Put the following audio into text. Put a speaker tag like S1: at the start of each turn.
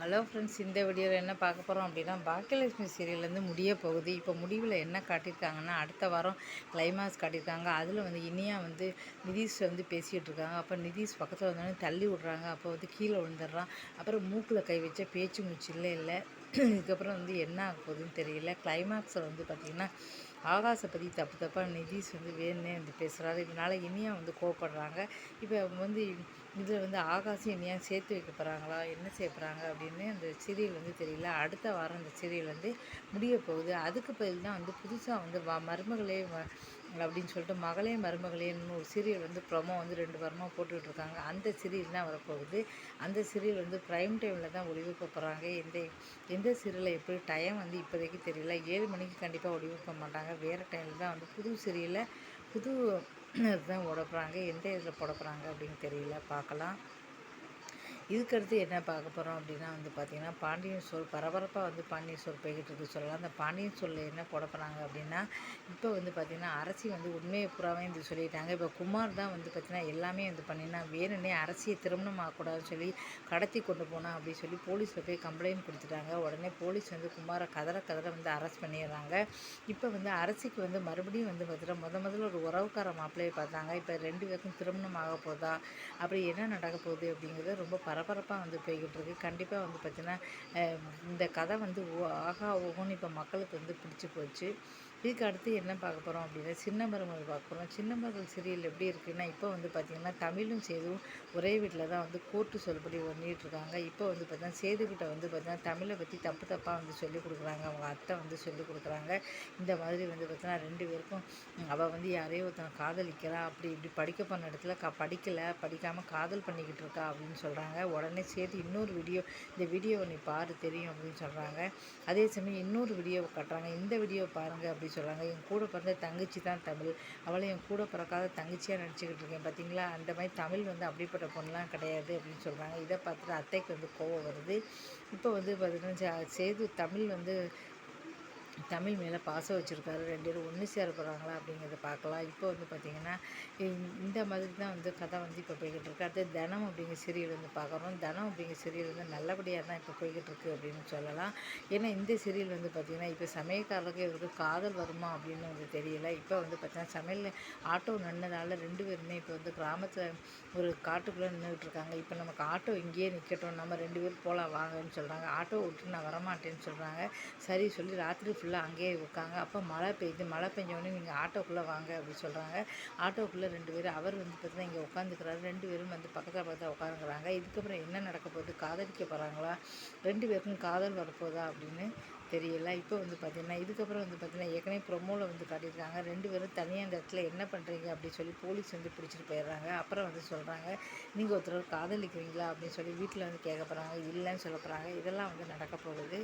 S1: Hello friends இந்த வீடியோவில் என்ன பார்க்க போகிறோம் அப்படின்னா பாக்கியலட்சுமி சீரியல்லேருந்து முடிய போகுது. இப்போ முடிவில் என்ன காட்டியிருக்காங்கன்னா அடுத்த வாரம் கிளைமாக்ஸ் காட்டியிருக்காங்க. அதில் வந்து இனியா வந்து நிதிஷ் வந்து பேசிகிட்டு இருக்காங்க. அப்போ நிதிஷ் பக்கத்தில் வந்தோடனே தள்ளி விடுறாங்க. அப்போ வந்து கீழே விழுந்துடுறான். அப்புறம் மூக்கில் கை வச்ச பேச்சு மூச்சு இல்லை இல்லை. இதுக்கப்புறம் வந்து என்ன ஆக போகுதுன்னு தெரியல. கிளைமாக்ஸில் வந்து பார்த்திங்கன்னா ஆகாசை பற்றி தப்பு தப்பாக நிதிஷ் வந்து வேணுன்னே வந்து பேசுகிறாரு இதனால் இனியா வந்து கோவப்படுறாங்க. இப்போ வந்து இதில் வந்து ஆகாசம் இனியா சேர்த்து வைக்க போகிறாங்களா என்ன செய்ய போகிறாங்க அப்படின்னு அந்த சீரியல் வந்து தெரியல. அடுத்த வாரம் அந்த சீரியல் வந்து முடிய போகுது. அதுக்கு பதில் தான் வந்து புதுசாக வந்து வ மருமகளே அப்படின்னு சொல்லிட்டு மகளே மருமகளேன்னு ஒரு சீரியல் வந்து ப்ரொமோ வந்து ரெண்டு வாரமாக போட்டுக்கிட்டு இருக்காங்க. அந்த சீரியல் தான் வரப்போகுது. அந்த சீரியல் வந்து ப்ரைம் டைமில் தான் ஒளிபரப்ப போகிறாங்க எந்த எந்த சீரியலில் எப்படி டைம் வந்து இப்போதைக்கு தெரியல. ஏழு மணிக்கு கண்டிப்பாக ஒளிபரப்ப மாட்டாங்க. வேறு டைமில் தான் வந்து புது சீரியலில் புது இதுதான் உடப்புறாங்க எந்த இதில் போட அப்படின்னு தெரியல. பார்க்கலாம். இதுக்கடுத்து என்ன பார்க்க போகிறோம் அப்படின்னா வந்து பார்த்திங்கன்னா பாண்டியன் சொல் பரபரப்பாக வந்து பாண்டியன் சொல் போய்கிட்டு இருக்கு சொல்லலாம். அந்த பாண்டியன் சொல்ல என்ன போட போகிறாங்க அப்படின்னா இப்போ வந்து பார்த்திங்கன்னா அரசி வந்து உண்மையை புறாவே வந்து சொல்லிட்டாங்க. இப்போ குமார் தான் வந்து பார்த்திங்கன்னா எல்லாமே வந்து பண்ணினா வேணுன்னே அரசியை திருமணம் ஆகக்கூடாதுன்னு சொல்லி கடத்தி கொண்டு போனால் அப்படின்னு சொல்லி போலீஸில் போய் கம்ப்ளைண்ட் கொடுத்துட்டாங்க. உடனே போலீஸ் வந்து குமாரை கதற கதற வந்து அரெஸ்ட் பண்ணிடுறாங்க. இப்போ வந்து அரசிக்கு வந்து மறுபடியும் வந்து பார்த்திங்கன்னா முத முதல்ல ஒரு உறவுக்கார மாப்பிள்ளையை பார்த்தாங்க. இப்போ ரெண்டு பேருக்கும் திருமணம் ஆக போதா? அப்படி என்ன நடக்க போகுது அப்படிங்கிறது ரொம்ப பர பரபரப்பாக வந்து போய்கிட்டு இருக்குது கண்டிப்பாக வந்து பார்த்திங்கன்னா இந்த கதை வந்து ஆகா ஓகோன்னு இப்போ மக்களுக்கு வந்து பிடிச்சி போச்சு. இதுக்கு அடுத்து என்ன பார்க்க போகிறோம் அப்படின்னா சின்ன மருமகள் பார்க்க போகிறோம் சின்ன மருமகள் சீரியல் எப்படி இருக்குன்னா இப்போ வந்து பார்த்திங்கன்னா தமிழும் சேதுவும் ஒரே வீட்டில் தான் வந்து கோர்ட்டு சொல்படி ஒன்றிட்டு இருக்காங்க இப்போ வந்து பார்த்திங்கன்னா சேதுக்கிட்ட வந்து பார்த்திங்கன்னா தமிழை பற்றி தப்பு தப்பாக வந்து சொல்லிக் கொடுக்குறாங்க. அவங்க அத்தை வந்து சொல்லிக் கொடுக்குறாங்க. இந்த மாதிரி வந்து பார்த்திங்கன்னா ரெண்டு பேருக்கும் அவள் வந்து யாரையோ ஒருத்தனை காதலிக்கிறா அப்படி இப்படி படிக்க போன இடத்துல க படிக்கலை படிக்காமல் காதல் பண்ணிக்கிட்டு இருக்கா அப்படின்னு சொல்கிறாங்க உடனே சேர்த்து இன்னொரு வீடியோ இந்த வீடியோவை நீ பாரு தெரியும் அப்படின்னு சொல்கிறாங்க அதே சமயம் இன்னொரு வீடியோவை கட்டுறாங்க. இந்த வீடியோ பாருங்கள் அப்படின்னு சொல்கிறாங்க என் கூட பிறந்த தங்கச்சி தான் தமிழ். அவளை என் கூட பிறக்காத தங்கச்சியாக நினச்சிக்கிட்டு இருக்கேன். பார்த்தீங்களா அந்த மாதிரி தமிழ் வந்து அப்படிப்பட்ட பொண்ணுலாம் கிடையாது அப்படின்னு சொல்கிறாங்க இதை பார்த்துட்டு அத்தைக்கு வந்து கோவம் வருது. இப்போ வந்து பார்த்தீங்கன்னா சேது தமிழ் வந்து தமிழ் மேலே பாசம் வச்சுருக்காரு ரெண்டு பேரும் ஒன்று சேர போகிறாங்களா அப்படிங்கிறத பார்க்கலாம். இப்போ வந்து பார்த்திங்கன்னா இந்த மாதிரி தான் வந்து கதை வந்து இப்போ போய்கிட்டு இருக்கு அடுத்து தனம் அப்படிங்கிற சீரியல் வந்து பார்க்குறோம். தனம் அப்படிங்கிற சீரியல் வந்து நல்லபடியாக தான் இப்போ போய்கிட்டு இருக்குது அப்படின்னு சொல்லலாம். ஏன்னா இந்த சீரியல் வந்து பார்த்திங்கன்னா இப்போ சமயக்காரருக்கு இவருக்கு காதல் வருமா அப்படின்னு வந்து தெரியல. இப்போ வந்து பார்த்திங்கன்னா சமையலில் ஆட்டோ நின்னதால் ரெண்டு பேருமே இப்போ வந்து கிராமத்தில் ஒரு காட்டுக்குள்ளே நின்றுட்டு இருக்காங்க இப்போ நமக்கு ஆட்டோ இங்கேயே நிற்கட்டும். நம்ம ரெண்டு பேரும் போகலாம் வாங்கன்னு சொல்கிறாங்க ஆட்டோ விட்டு நான் வரமாட்டேன்னு சொல்கிறாங்க சரி சொல்லி ராத்திரி ஃபுல்லாக ஃபுல்லாக அங்கேயே உட்காங்க அப்போ மழை பெய்யுது மழை பெஞ்சோடனே நீங்கள் ஆட்டோக்குள்ளே வாங்க அப்படின்னு சொல்கிறாங்க ஆட்டோக்குள்ளே ரெண்டு பேரும் அவர் வந்து பார்த்தீங்கன்னா இங்கே உட்காந்துக்கிறாரு ரெண்டு பேரும் வந்து பக்கத்தில் பக்கத்தில் உட்காந்துக்கிறாங்க இதுக்கப்புறம் என்ன நடக்க போகுது? காதலிக்க போகிறாங்களா ரெண்டு பேருக்கும் காதல் வரப்போதா அப்படின்னு தெரியல. இப்போ வந்து பார்த்திங்கன்னா இதுக்கப்புறம் வந்து பார்த்திங்கன்னா ஏற்கனவே ப்ரொமோவில் வந்து காட்டியிருக்காங்க. ரெண்டு பேரும் தனியாக இந்த இடத்துல என்ன பண்ணுறீங்க அப்படின்னு சொல்லி போலீஸ் வந்து பிடிச்சிட்டு போயிடுறாங்க. அப்புறம் வந்து சொல்கிறாங்க நீங்கள் ஒருத்தர் காதலிக்கிறீங்களா? அப்படின்னு சொல்லி வீட்டில் வந்து கேட்க போகிறாங்க இல்லைன்னு சொல்ல போகிறாங்க இதெல்லாம் வந்து நடக்க போகுது.